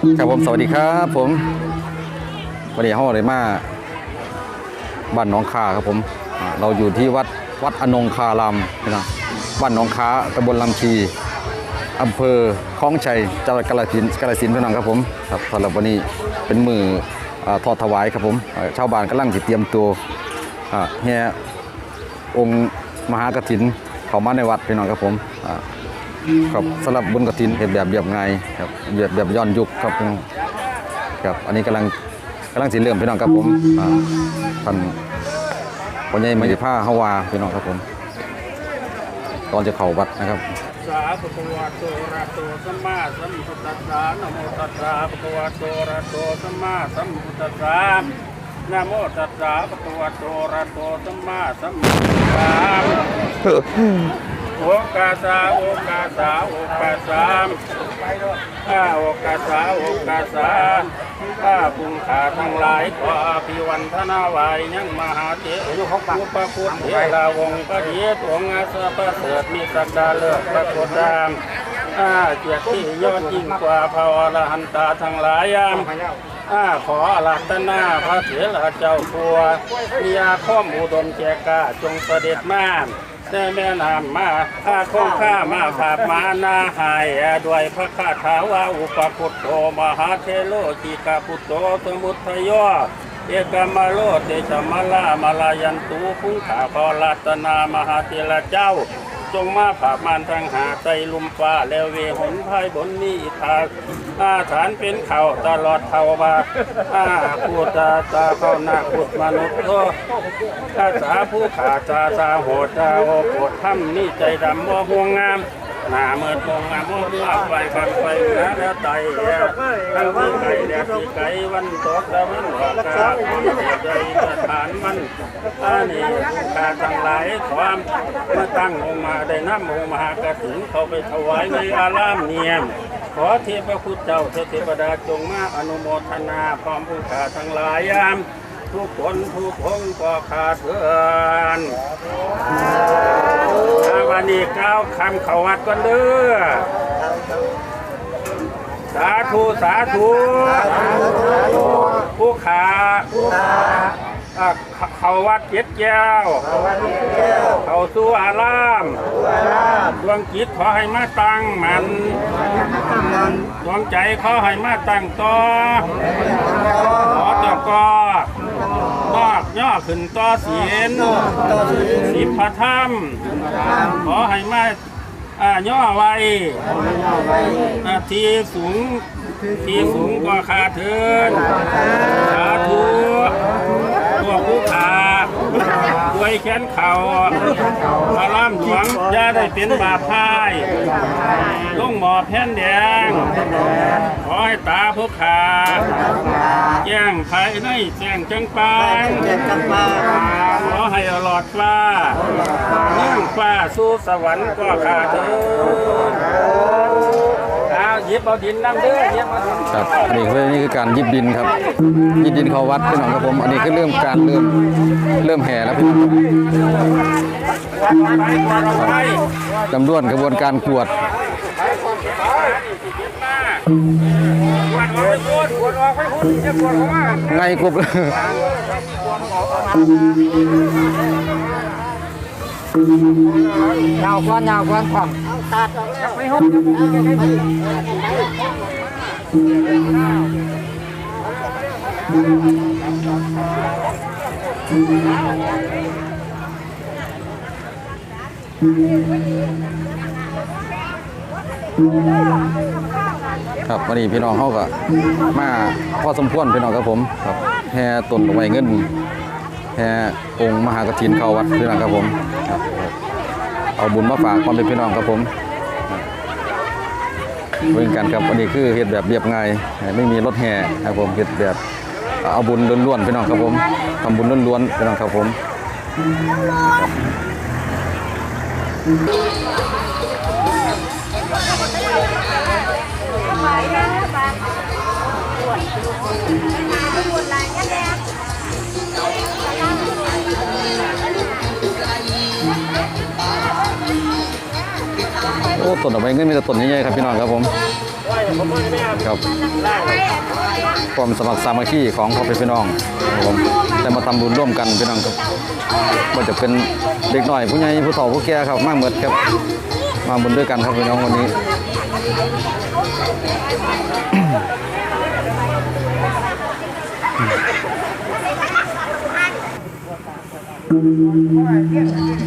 ครับผมสวัสดีครับ ผมวันนี้ห้องเลยมาบ้านหนองคาครับผมเราอยู่ที่วัดวัดอนงคารามนะบ้านหนองคาตำบลลำชีอำเภอคลองชัยจังหวัดกาฬสินธุ์กาฬสินธุ์พี่น้องครับผมครับสำหรับวันนี้เป็นมืออทอดถวายครับผมชาวบ้านกำลังจิเตรียมตัวอ่าแห่องค์มหากฐินเข้ามาในวัดพี่น้องครับผมอ่า ครับสำหรับบุญกฐินเห็นแบบเรียบง่ายครับแบบแบบย้อนยุคครับผมครับอันนี้กำลังกำลังสิเริ่มพี่น้องครับผมอ่าท่านพ่อใหญ่ไม่ได้ผ้าเฮาวาพี่น้องครับผม ตอนจะเข้าวัดนะครับสาภะคะวะโตอะระโตสัมมาสัมพุทธัสสะนะโมตัสสะภะคะวะโตอะระโตสัมมาสัมพุทธัสสะนะโมตัสสะภะคะวะโตอะระโตสัมมาสัมพุทธัสสะ โอกาสาโอกาสาโอกาสามข้าโอกาสาโอกาสาข้าปุงขาทั้งหลายขออภิวันทนาวายยังมหาเถรุปปพุทธเถราวงศ์ปฏิเยตวงอาสาประเสริฐมีสักดาเลิศปรากฏดามอาเกียรติยอดยิ่งกว่าพระอรหันตาทั้งหลายยามอาขออารัตนาพระเถระเจ้าครัวมีอาข้อมอุดมแจกาจงเสด็จมา ได้แม่นำมาข้าคงข้ามาฝากมานาหายด้วยพระคาถาว่าอุปคุตโตมหาเทโลจิกาปุตโตสมุทโยเอกามโลเตชมาลามาลายันตูพุงขาพอรัตนามหาเทระเจ้า จงมาผาบมานทางหาใจลุมฟ้าแล้วเวหนพายบนนี้ทาอาฐานเป็นเข่าตลอดเท่าบาอาพูตาตาเข้าหน้าขุดมนุษย์โตอาสาผู้ขาตาตาโหดตาโอปวดถ้ำนี่ใจดำบ่ห่วงงาม หน้าเมื่อตรงงามือไปฟังไปนะแล้วไตแล้วทั้งไก่แล้วที่ไก่วันตกแล้วมันหลอกกาใจสถานมันอันนี้ผู้ขาทั้งหลายความเมื่อตั้งองค์มาได้น้ำองค์มหากฐินเขาไปถวายในอารามเนียมขอเทพพุทธเจ้าเทพดาจงมาอนุโมทนาพร้อมผู้ขาทั้งหลายยามทุกคนทุกองค์ก็ขาดเถือน วันนี้ก้าวคำเขาวัดกันเด้อสาธุสาธุผู้ขาเขาเขาวัดเจ็ดแก้ว เขาสู่อารามดวงจิตขอให้มาตั้งมันดวงใจขอให้มาตั้งต่อขอจก็นอ ย่อขึ้นต่อศีลสิบพระธรรม ขอให้มาอ่าย่อไว้อ่าที่สูงที่สูงกว่าขาเทินสาธุตัวผู้ขา ด้วยแขนเข่าพระล่ำหลวงอย่าได้เป็นบาปพายลงหมอแผ่นแดง ขอให้ตาผู้ขาแจ้งภายในแจ้งจังปางขอให้หลอดฟ้าเนื่องฟ้าสู่สวรรค์ก็ขาเถิดเอาห ยิบเอาดินน้ำเด้อหยิบเอาดินครับอันนี้คือนี่คือการยิบดินครับยิบดินเขาวัดพี่น้องครับผม อันนี้คือเริ่มการเริ่มเริ่มแห่แล้วพี่น้องจำด้วนกระบวนการกวดไงกบยาวกว่ายาวกว่าความ ไม่หดครับวันนี้พี่น้องเขาก็มาพอสมควรพี่น้องครับผมครับแห่ต้นดอกไม้เงินแห่องค์มหากฐินเข้าวัดพี่น้องครับผม เอาบุญมาฝากความเป็นพี่น้องครับผม เพื่อนกันครับอันนี้คือเห็ดแบบเรียบง่ายไม่มีรถแห่ครับผมเห็ดแบบเอาบุญล้วนๆพี่น้องครับผมทำบุญล้วนๆพี่น้องครับผมอ้ ต้นดอกไม้เงินมีแต่ต้นใหญ่ๆครับพี่น้องครับผมครับความสมัครสามัคคีของพ่อแม่พี่น้องครับผมได้มาทำบุญร่วมกันพี่น้องครับว่าจะเป็นเด็กหน่อยผู้ใหญ่ผู้เฒ่าผู้แก่ครับมากเหมือนครับมาบุญด้วยกันครับพี่น้องวันนี้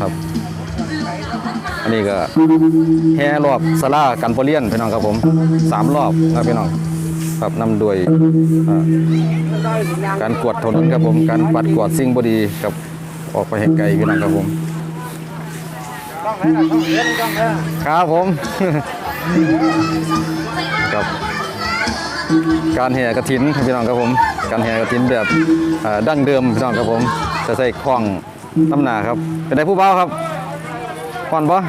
ครับ อันนี้ก็แห่รอบสลากันโปเลียนพี่น้องครับผมสามรอบครับพี่น้องครับนำโดยการกวดถนนครับผม การปัดกวดสิ่งบดีกับออกไปแห่ไกลพี่น้องครับผมครับผมครับการแห่กระถินพี่น้องครับผม การแห่กระถินแบบดั้งเดิมพี่น้องครับผมจะใส่คล้องน้ำหนาครับเป็นได้ผู้เบาครับ ควันปะ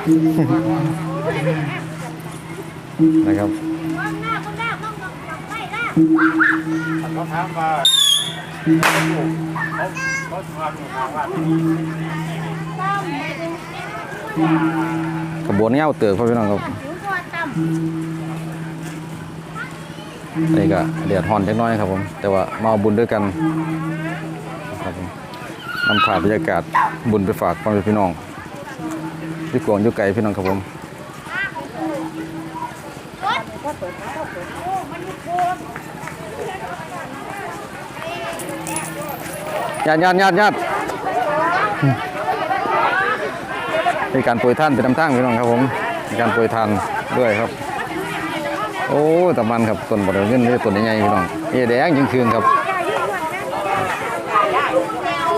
นะครับเขาถามว่าเขาเขาชวนอยู่ทางว่าขบวนเงาเติบครับพี่น้องครับนี่ก็เดือดฮอนเล็กน้อยครับผม แต่ว่ามาเอาบุญด้วยกันครับผมนำผ่านบรรยากาศบุญไปฝากพ่อแม่พี่น้อง ที่กวางอยุไก่พี่น้องครับผมญาติญาติญาติญาติมีการโปรยท่านเป็นน้ำตั้งพี่น้องครับผมมีการโปรยทานด้วยครับ โอ้ตะมันครับต้นบดเงินนี่ต้นใหญ่พี่น้องเอแดงยิงคืนครับ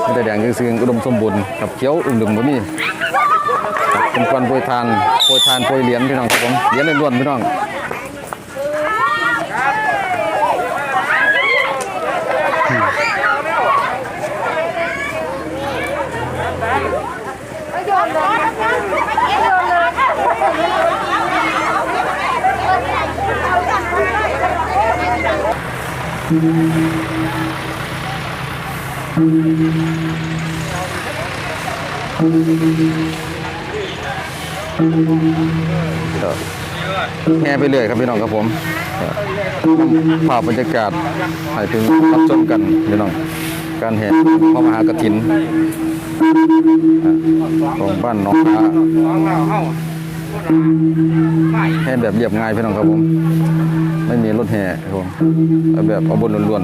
ไม่ได้แดงยิงคืนอุดมสมบูรณ์ครับเขียวอึมดึงบ่มีครับ เป็นควันโปรยทานโปรยทานโปรยเหรียญพี่น้องครับผมเหรียญล้วนพี่น้องก็ แห่ไปเรื่อยครับพี่น้องครับผมภาพบรรยากาศให้ถึงรับชมกันพี่น้อง การแห่พระมหากฐินอ่าของบ้านน้ององเราเฮาแห่แบบเรียบง่ายพี่น้องครับผม ไม่มีรถแห่ครับผมแบบเอาบนล้วน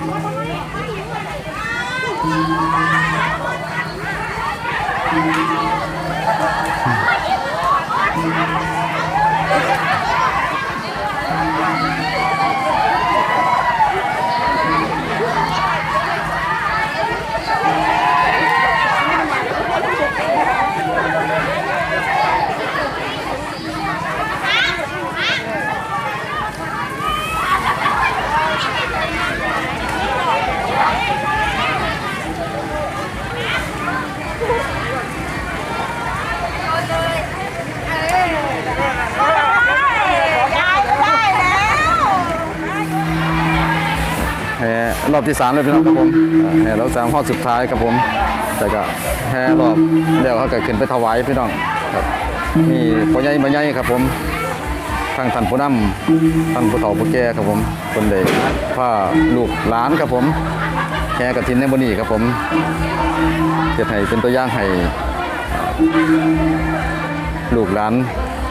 แห่รอบที่สามเลยพี่น้องครับผมแห่รอบสามห้อสุดท้ายครับผมแต่ก็แห่รอบเดี๋ยวเขาก็ขึ้นไปถวายพี่น้องครับมีพ่อใหญ่แม่ใหญ่ครับผมทางท่านผู้นำท่านผู้เฒ่าผู้แก่ครับผมคนเด็กพาลูกหลานครับผมแห่กระถินในบนี้ครับผมเกิดให้เป็นตัวอย่างให้ลูกหลาน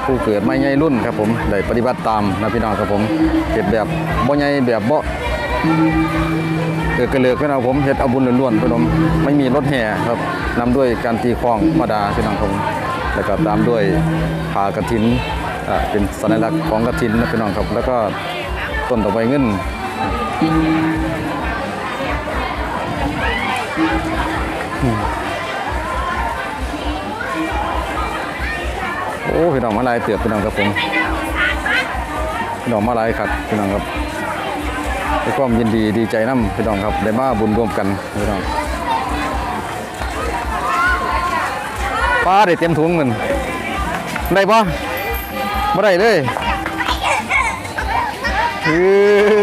ผู้เกิดไม่ใหญ่รุ่นครับผมได้ปฏิบัติตามนะพี่น้องครับผมเก็บแบบบ่ใหญ่แบบบ่ เกิดกระเลือกพี่น้องผมเฮ็ดเอาบุญล้วนๆพี่น้องไม่มีรถแห่ครับนำด้วยการตีคลองมาดาพี่น้องผมแล้วก็ตามด้วยผากระถินอ่าเป็นสัญลักษณ์ของกระถินนะพี่น้องครับ แล้วก็ต้นดอไม้เงินโอ้อ้พี่น้องมาลายเตือบพี่น้องครับผมพี่น้องมาลายครับพี่น้องครับ ด้วยความยินดีดีใจน้ำพี่น้องครับได้มาบุญร่วมกันพี่น้องป้าได้เตรียมถุงมันได้ปะไม่ได้เลยคือ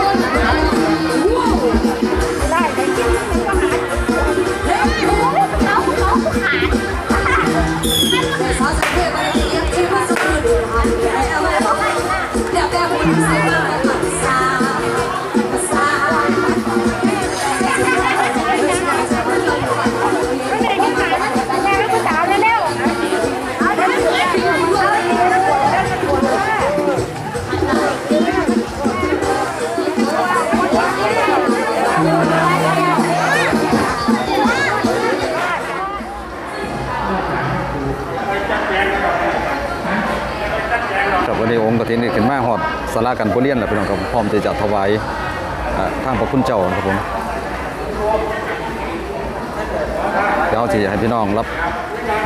กันโปเลียนแหละพี่น้องครับพร้อมที่จะถวายทางพระคุณเจ้านะครับผมเดี๋ยวที่ให้พี่น้องรับ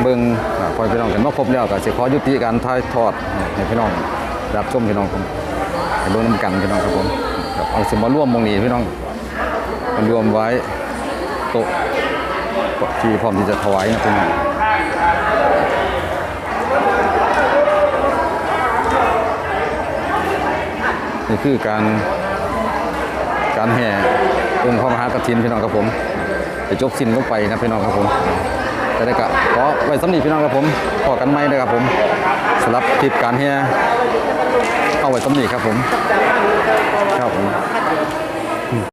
เบิ่งอ่าพอพี่น้องกันมาครบแล้วก็สิขอยุติการถ่ายทอดให้พี่น้องรับชมพี่น้องผมให้เบิ่งนํกันพี่น้องครับผมเอาสิมาร่วมวงนี้พี่น้องมารวมไว้โต๊ะที่พร้อมที่จะถวายนะพี่น้อง คือการการแห่องค์พระมหากฐินพี่น้องครับผมจะจบสิ้นลงไปนะพี่น้องครับผมจะได้กะขอไว้สำนีพี่น้องครับผมขอกันไหมนะครับผมสำหรับคลิปการแห่เอาไว้สำนีครับผมครับผม